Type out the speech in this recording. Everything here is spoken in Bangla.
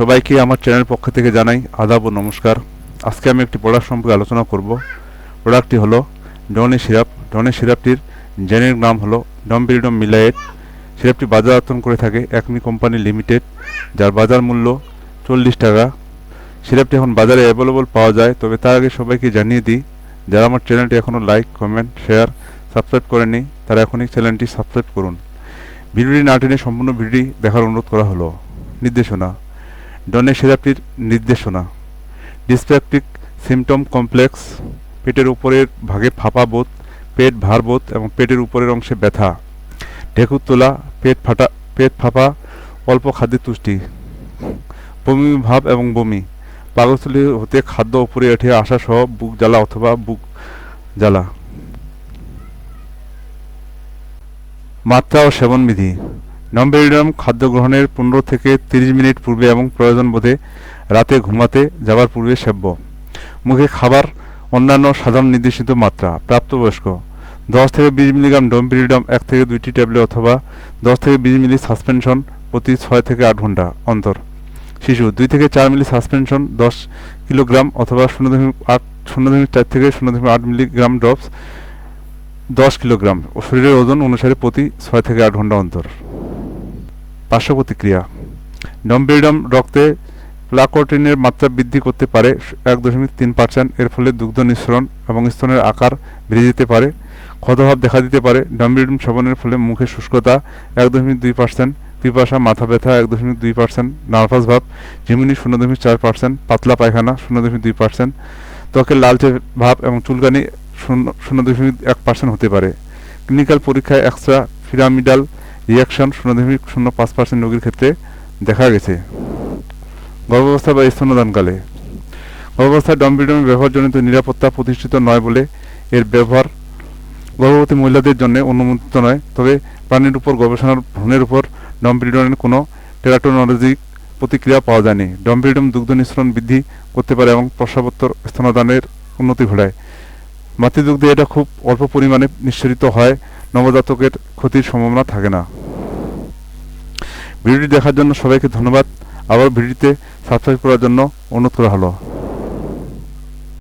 সবাইকে আমার চ্যানেল পক্ষ থেকে জানাই আদাব ও নমস্কার। আজকে আমি একটি প্রোডাক্ট সম্পর্কে আলোচনা করব। প্রোডাক্টটি হলো ডনে সিরাপ। ডনে সিরাপটির জেনেরিক নাম হলো ডমবিরিডম মিলায়েট। সিরাপটি বাজারজাতন করে থাকে একমি কোম্পানি লিমিটেড, যার বাজার মূল্য চল্লিশ টাকা। সিরাপটি এখন বাজারে অ্যাভেলেবল পাওয়া যায়, তবে তার আগে সবাইকে জানিয়ে দিই, যারা আমার চ্যানেলটি এখনও লাইক কমেন্ট শেয়ার সাবস্ক্রাইব করেনি তারা এখনই চ্যানেলটি সাবস্ক্রাইব করুন। ভিডিওটি না টেনে সম্পূর্ণ ভিডিওটি দেখার অনুরোধ করা হলো। নির্দেশনা ডনে সিরাপটির নির্দেশনা। ডিসপেপটিক সিমটম কমপ্লেক্স, পেটের উপরের ভাগে ফাঁপা বোধ, পেট ভার বোধ এবং পেটের উপরের অংশে ব্যথা, ঢেকুর তোলা, পেট ফাটা, পেট ফাঁপা, অল্প খাদ্যের তুষ্টি, বমি ভাব এবং বমি পাগস্থলী হতে খাদ্য উপরে উঠে আসা সহ বুক জ্বালা অথবা বুক জ্বালা। মাত্রা ও সেবন বিধি নমবেরিডাম খাদ্য গ্রহণের পনেরো থেকে তিরিশ মিনিট পূর্বে এবং প্রয়োজন বোধে রাতে ঘুমাতে যাওয়ার পূর্বে সেব্য। মুখে খাবার, অন্যান্য সাধারণ নির্দেশিত মাত্রা, প্রাপ্তবয়স্ক। দশ থেকে বিশ মিলিগ্রাম ডোমপিরিডাম এক থেকে দুইটি ট্যাবলেট অথবা দশ থেকে বিশ মিলি সাসপেনশন প্রতি ছয় থেকে আট ঘণ্টা অন্তর। শিশু, দুই থেকে চার মিলি সাসপেনশন দশ কিলোগ্রাম অথবা শূন্য দশমিক আট, শূন্য দশমিক চার থেকে শূন্য দশমিক আট মিলিগ্রাম ড্রপস দশ কিলোগ্রাম শরীরের ওজন অনুসারে প্রতি ছয় থেকে আট ঘণ্টা অন্তর। পার্শ্ব প্রতিক্রিয়া ডমবেরিডম রক্তে প্লাকোটিনের মাত্রা বৃদ্ধি করতে পারে এক দশমিক তিন পার্সেন্ট, এর ফলে দুগ্ধ নিঃসরণ এবং স্তনের আকার বেড়ে যেতে পারে। ক্ষতভাব দেখা দিতে পারে। ডম্বিডম সেবনের ফলে মুখে শুষ্কতা এক দশমিক দুই পার্সেন্ট, পিপাসা, মাথা ব্যথা এক দশমিক দুই পার্সেন্ট, নার্ভাস ভাব ঝিমুনি শূন্য দশমিক চার পার্সেন্ট, পাতলা পায়খানা শূন্য দশমিক দুই পার্সেন্ট, ত্বকের লালচে ভাব এবং চুলকানি শূন্য শূন্য দশমিক এক পার্সেন্ট হতে পারে। ক্লিনিক্যাল পরীক্ষায় এক্সট্রা পিরামিডাল রিয়াকশন শূন্য দশমিক শূন্য পাঁচ পার্সেন্ট রোগীর ক্ষেত্রে দেখা গেছে। গর্ভাবস্থা বা স্তনদানকালে গর্ভাবস্থায় ডমবিডমের ব্যবহারজনিত নিরাপত্তা প্রতিষ্ঠিত নয় বলে এর ব্যবহার গর্ভবতী মহিলাদের জন্য অনুমোদিত নয়। তবে প্রাণীর উপর, গবেষণার ভ্রূণের উপর ডমপিরিডনের কোনো টেরাটোনোলজিক প্রতিক্রিয়া পাওয়া যায়নি। ডমপিরিডম দুগ্ধ নিঃসরণ বৃদ্ধি করতে পারে এবং প্রসাবোত্তর স্তনদানের উন্নতি ঘটায়। মাতৃদুগ্ধে এটা খুব অল্প পরিমাণে নিঃসরিত হয়। নবজাতকের ক্ষতির সম্ভাবনা থাকে না। ভিডিওটি দেখার জন্য সবাইকে ধন্যবাদ। আবার ভিডিওতে সাবস্ক্রাইব করার জন্য অনুরোধ করা হলো।